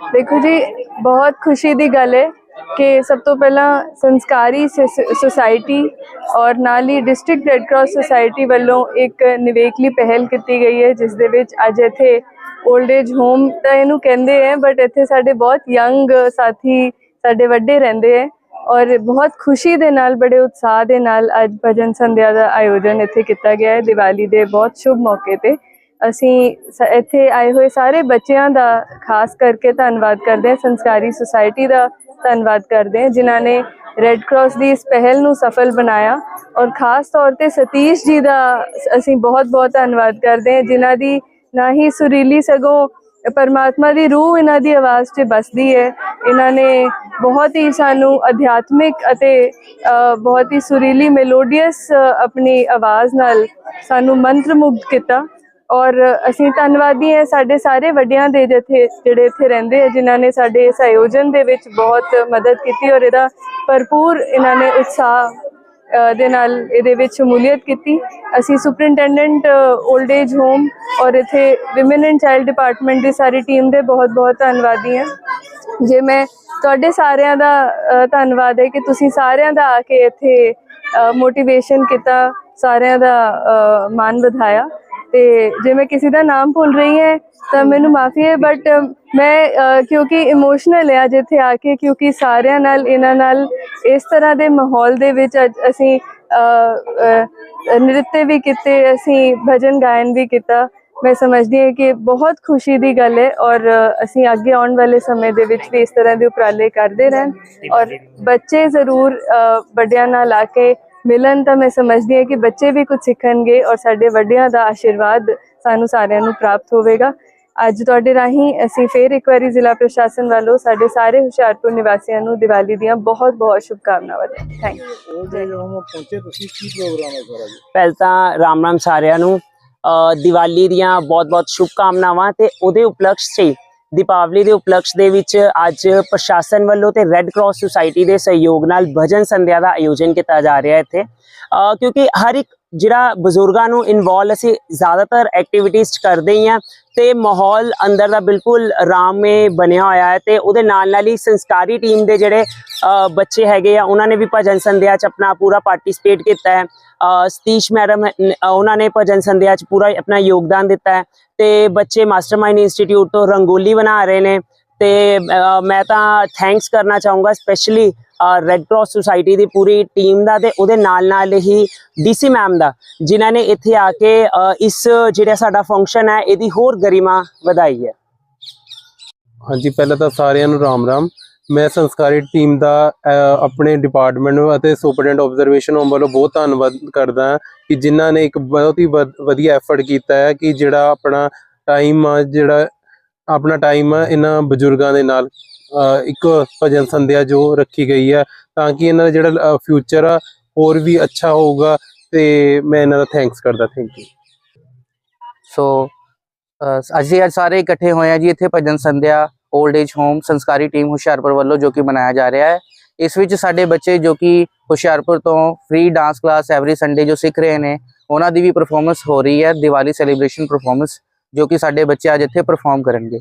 ਦੇਖੋ ਜੀ, ਬਹੁਤ ਖੁਸ਼ੀ ਦੀ ਗੱਲ ਹੈ ਕਿ ਸਭ ਤੋਂ ਪਹਿਲਾਂ ਸੰਸਕਾਰੀ ਸੁਸ- ਸੁਸਾਇਟੀ ਔਰ ਨਾਲ ਹੀ ਡਿਸਟ੍ਰਿਕਟ ਰੈੱਡ ਕਰਾਸ ਸੁਸਾਇਟੀ ਵੱਲੋਂ ਇੱਕ ਨਿਵੇਕਲੀ ਪਹਿਲ ਕੀਤੀ ਗਈ ਹੈ, ਜਿਸ ਦੇ ਵਿੱਚ ਅੱਜ ਇੱਥੇ 올ਡ ਏਜ ਹੋਮ ਤਾਂ ਇਹਨੂੰ ਕਹਿੰਦੇ ਹੈ ਬਟ ਇੱਥੇ ਸਾਡੇ ਬਹੁਤ ਯੰਗ ਸਾਥੀ ਸਾਡੇ ਵੱਡੇ ਰਹਿੰਦੇ ਹੈ ਔਰ ਬਹੁਤ ਖੁਸ਼ੀ ਦੇ ਨਾਲ, ਬੜੇ ਉਤਸ਼ਾਹ ਦੇ ਨਾਲ ਅੱਜ ਭਜਨ ਸੰਧਿਆ ਦਾ ਆਯੋਜਨ ਇੱਥੇ ਕੀਤਾ ਗਿਆ ਹੈ, ਦੀਵਾਲੀ ਦੇ ਬਹੁਤ ਸ਼ੁਭ ਮੌਕੇ ਤੇ। ਅਸੀਂ ਸ- ਇੱਥੇ ਆਏ ਹੋਏ ਸਾਰੇ ਬੱਚਿਆਂ ਦਾ ਖਾਸ ਕਰਕੇ ਧੰਨਵਾਦ ਕਰਦੇ ਹਾਂ, ਸੰਸਕਾਰੀ ਸੁਸਾਇਟੀ ਦਾ ਧੰਨਵਾਦ ਕਰਦੇ ਹਾਂ, ਜਿਨ੍ਹਾਂ ਨੇ ਰੈੱਡ ਕਰਾਸ ਦੀ ਇਸ ਪਹਿਲ ਨੂੰ ਸਫਲ ਬਣਾਇਆ ਔਰ ਖਾਸ ਤੌਰ ਤੇ ਸਤੀਸ਼ ਜੀ ਦਾ ਅਸੀਂ ਬਹੁਤ-ਬਹੁਤ ਧੰਨਵਾਦ ਕਰਦੇ ਹਾਂ, ਜਿਨ੍ਹਾਂ ਦੀ ਨਾ ਹੀ ਸੁਰੀਲੀ ਸਗੋਂ ਪਰਮਾਤਮਾ ਦੀ ਰੂਹ ਇਹਨਾਂ ਦੀ ਆਵਾਜ਼ 'ਚ ਬਸਦੀ ਹੈ, ਇਹਨਾਂ ਨੇ ਬਹੁਤ ਹੀ ਸਾਨੂੰ ਅਧਿਆਤਮਿਕ ਅਤੇ ਬਹੁਤ ਹੀ ਸੁਰੀਲੀ ਮੈਲੋਡੀਅਸ ਆਪਣੀ ਆਵਾਜ਼ ਨਾਲ ਸਾਨੂੰ ਮੰਤਰ ਮੰਤਰਮੁਗਧ ਕੀਤਾ। ਔਰ ਅਸੀਂ ਧੰਨਵਾਦੀ ਹਾਂ ਸਾਡੇ ਸਾਰੇ ਵੱਡਿਆਂ ਦੇ ਜਿੱਥੇ ਜਿਹੜੇ ਇੱਥੇ ਰਹਿੰਦੇ ਆ ਜਿਨ੍ਹਾਂ ਨੇ ਸਾਡੇ ਇਸ ਆਯੋਜਨ ਦੇ ਵਿੱਚ ਬਹੁਤ ਮਦਦ ਕੀਤੀ ਔਰ ਇਹਦਾ ਭਰਪੂਰ ਇਹਨਾਂ ਨੇ ਉਤਸ਼ਾਹ ਦੇ ਨਾਲ ਇਹਦੇ ਵਿੱਚ ਸ਼ਮੂਲੀਅਤ ਕੀਤੀ। ਅਸੀਂ ਸੁਪਰਿੰਟੈਂਡੈਂਟ 올ਡ ਏਜ ਹੋਮ ਔਰ ਇੱਥੇ ਵਿਮਨ ਐਂਡ ਚਾਈਲਡ ਡਿਪਾਰਟਮੈਂਟ ਦੀ ਸਾਰੀ ਟੀਮ ਦੇ ਬਹੁਤ ਬਹੁਤ ਧੰਨਵਾਦੀ ਹਾਂ। ਜੇ ਮੈਂ ਤੁਹਾਡੇ ਸਾਰਿਆਂ ਦਾ ਧੰਨਵਾਦ ਹੈ ਕਿ ਤੁਸੀਂ ਸਾਰਿਆਂ ਦਾ ਆ ਕੇ ਇੱਥੇ ਮੋਟੀਵੇਸ਼ਨ ਕੀਤਾ ਸਾਰਿਆਂ ਦਾ ਅ, ਮਾਨ ਵਧਾਇਆ। ਤੇ ਜੇ ਮੈਂ ਕਿਸੇ ਦਾ ਨਾਮ ਭੁੱਲ ਰਹੀ ਹਾਂ, ਤਾਂ ਮੈਨੂੰ ਮਾਫੀ ਹੈ ਬਟ ਮੈਂ ਕਿਉਂਕਿ ਇਮੋਸ਼ਨਲ ਆ ਅੱਜ ਇੱਥੇ ਆ ਕੇ, ਕਿਉਂਕਿ ਸਾਰਿਆਂ ਨਾਲ, ਇਹਨਾਂ ਨਾਲ ਇਸ ਤਰ੍ਹਾਂ ਦੇ ਮਾਹੌਲ ਦੇ ਵਿੱਚ ਅੱਜ ਅਸੀਂ ਨ੍ਰਿਤ ਵੀ ਕੀਤੇ, ਅਸੀਂ ਭਜਨ ਗਾਇਨ ਵੀ ਕੀਤਾ। ਮੈਂ ਸਮਝਦੀ ਹਾਂ ਕਿ ਬਹੁਤ ਖੁਸ਼ੀ ਦੀ ਗੱਲ ਹੈ ਔਰ ਅਸੀਂ ਅੱਗੇ ਆਉਣ ਵਾਲੇ ਸਮੇਂ ਦੇ ਵਿੱਚ ਵੀ ਇਸ ਤਰ੍ਹਾਂ ਦੇ ਉਪਰਾਲੇ ਕਰਦੇ ਰਹਿਣ। ਔਰ ਬੱਚੇ ਜ਼ਰੂਰ ਵੱਡਿਆਂ ਨਾਲ ਆ ਕੇ ਮਿਲਣ ਤਾਂ ਮੈਂ ਸਮਝਦੀ ਹਾਂ ਕਿ ਬੱਚੇ ਵੀ ਕੁਝ ਸਿੱਖਣਗੇ ਔਰ ਸਾਡੇ ਵੱਡਿਆਂ ਦਾ ਆਸ਼ੀਰਵਾਦ ਸਾਨੂੰ ਸਾਰਿਆਂ ਨੂੰ ਪ੍ਰਾਪਤ ਹੋਵੇਗਾ। ਅੱਜ ਤੁਹਾਡੇ ਰਾਹੀਂ ਅਸੀਂ ਫੇਰ ਇੱਕ ਵਾਰੀ ਜ਼ਿਲ੍ਹਾ ਪ੍ਰਸ਼ਾਸਨ ਵੱਲੋਂ ਸਾਡੇ ਸਾਰੇ ਹੁਸ਼ਿਆਰਪੁਰ ਨਿਵਾਸੀਆਂ ਨੂੰ ਦੀਵਾਲੀ ਦੀਆਂ ਬਹੁਤ ਬਹੁਤ ਸ਼ੁਭਕਾਮਨਾਵਾਂ ਥੈਂਕ ਯੂ ਪਹੁੰਚੇ ਤੁਸੀਂ ਕੀ ਪ੍ਰੋਗਰਾਮ ਹੈ ਸਾਰਾ ਜੀ? ਪਹਿਲਾਂ ਤਾਂ ਰਾਮ ਰਾਮ ਸਾਰਿਆਂ ਨੂੰ ਦੀਵਾਲੀ ਦੀਆਂ ਬਹੁਤ-ਬਹੁਤ ਸ਼ੁਭਕਾਮਨਾਵਾਂ ਤੇ ਉਹਦੇ ਉਪਲਕਸ਼ 'ਚ ਦੀਪਾਵਲੀ ਦੇ ਉਪਲਕਸ਼ ਦੇ ਵਿੱਚ ਅੱਜ ਪ੍ਰਸ਼ਾਸਨ ਵੱਲੋਂ ਤੇ ਰੈੱਡ ਕਰਾਸ ਸੁਸਾਇਟੀ ਦੇ ਸਹਿਯੋਗ ਨਾਲ ਭਜਨ ਸੰਧਿਆ ਦਾ ਆਯੋਜਨ ਕੀਤਾ ਜਾ ਰਿਹਾ ਹੈ ਇੱਥੇ। ਕਿਉਂਕਿ ਹਰ ਇੱਕ ਜਿਹੜਾ ਬਜ਼ੁਰਗਾਂ ਨੂੰ ਇਨਵੋਲ ਅਸੀਂ ਜ਼ਿਆਦਾਤਰ ਐਕਟੀਵਿਟੀਜ਼ 'ਚ ਕਰਦੇ ਹੀ ਆ ਤੇ ਮਾਹੌਲ ਅੰਦਰ ਦਾ ਬਿਲਕੁਲ ਆਰਾਮੇ ਬਣਿਆ ਹੋਇਆ ਹੈ ਤੇ ਉਹਦੇ ਨਾਲ ਨਾਲ ਹੀ ਸੰਸਕਾਰੀ ਟੀਮ ਦੇ ਜਿਹੜੇ ਬੱਚੇ ਹੈਗੇ ਆ, ਉਹਨਾਂ ਨੇ ਵੀ ਭਜਨ ਸੰਧਿਆ 'ਚ ਆਪਣਾ ਪੂਰਾ ਪਾਰਟਿਸਿਪੇਟ ਕੀਤਾ ਹੈ। ਸਤੀਸ਼ ਮੈਡਮ ਉਹਨਾਂ ਨੇ ਭਜਨ ਸੰਧਿਆ 'ਚ ਪੂਰਾ ਆਪਣਾ ਯੋਗਦਾਨ ਦਿੱਤਾ ਹੈ ਤੇ ਬੱਚੇ ਮਾਸਟਰਮਾਈਂਡ ਇੰਸਟੀਚਿਊਟ ਤੋਂ ਰੰਗੋਲੀ ਬਣਾ ਰਹੇ ਨੇ। ਤੇ ਮੈਂ ਤਾਂ ਥੈਂਕਸ ਕਰਨਾ ਚਾਹੂੰਗਾ ਸਪੈਸ਼ਲੀ ਰੈੱਡ ਕਰਾਸ ਸੁਸਾਇਟੀ ਦੀ ਪੂਰੀ ਟੀਮ ਦਾ ਤੇ ਉਹਦੇ ਨਾਲ ਨਾਲ ਹੀ ਡੀਸੀ ਮੈਮ ਦਾ, ਜਿਨ੍ਹਾਂ ਨੇ ਇੱਥੇ ਆ ਕੇ ਇਸ ਜਿਹੜਾ ਸਾਡਾ ਫੰਕਸ਼ਨ ਹੈ, ਇਹਦੀ ਹੋਰ ਗਰਿਮਾ ਵਧਾਈ ਹੈ। ਹਾਂਜੀ, ਪਹਿਲਾਂ ਤਾਂ ਸਾਰਿਆਂ ਨੂੰ ਰਾਮ ਰਾਮ। ਮੈਂ ਸੰਸਕਾਰੀ ਟੀਮ ਦਾ ਆਪਣੇ ਡਿਪਾਰਟਮੈਂਟ ਅਤੇ ਸੁਪਰਡੈਂਟ ਆਬਜ਼ਰਵੇਸ਼ਨ ਹੋਮ ਵੱਲੋਂ ਬਹੁਤ ਧੰਨਵਾਦ ਕਰਦਾ ਹਾਂ ਕਿ ਜਿਨ੍ਹਾਂ ਨੇ ਇੱਕ ਬਹੁਤ ਹੀ ਵਧ- ਵਧੀਆ ਐਫਰਟ ਕੀਤਾ ਹੈ ਕਿ ਜਿਹੜਾ ਆਪਣਾ ਟਾਈਮ ਆ, ਜਿਹੜਾ ਆਪਣਾ ਟਾਈਮ ਇਹਨਾਂ ਬਜ਼ੁਰਗਾਂ ਦੇ ਨਾਲ ਇੱਕ ਭਜਨ ਸੰਧਿਆ ਜੋ ਰੱਖੀ ਗਈ ਹੈ ਤਾਂ ਕਿ ਇਹਨਾਂ ਦਾ ਜਿਹੜਾ ਫਿਊਚਰ ਆ, ਹੋਰ ਵੀ ਅੱਛਾ ਹੋਊਗਾ ਤੇ ਮੈਂ ਇਹਨਾਂ ਦਾ ਥੈਂਕਸ ਕਰਦਾ ਥੈਂਕ ਯੂ ਸੋ ਅਸੀਂ ਅੱਜ ਸਾਰੇ ਇਕੱਠੇ ਹੋਏ ਆ ਜੀ ਇੱਥੇ Bhajan Sandhya old age home ਸੰਸਕਾਰੀ team Hoshiarpur ਵੱਲੋਂ ਜੋ ਕਿ ਮਨਾਇਆ ਜਾ ਰਿਹਾ ਹੈ। ਇਸ ਵਿੱਚ ਸਾਡੇ ਬੱਚੇ ਜੋ ਕਿ ਹੁਸ਼ਿਆਰਪੁਰ ਤੋਂ free dance class every Sunday ਜੋ ਸਿੱਖ ਰਹੇ ਨੇ, ਉਹਨਾਂ ਦੀ ਵੀ ਪਰਫਾਰਮੈਂਸ ਹੋ ਰਹੀ ਹੈ, ਦੀਵਾਲੀ ਸੈਲੀਬ੍ਰੇਸ਼ਨ ਪਰਫਾਰਮੈਂਸ ਜੋ ਕਿ ਸਾਡੇ ਬੱਚੇ ਅੱਜ ਇੱਥੇ ਪਰਫਾਰਮ ਕਰਨਗੇ।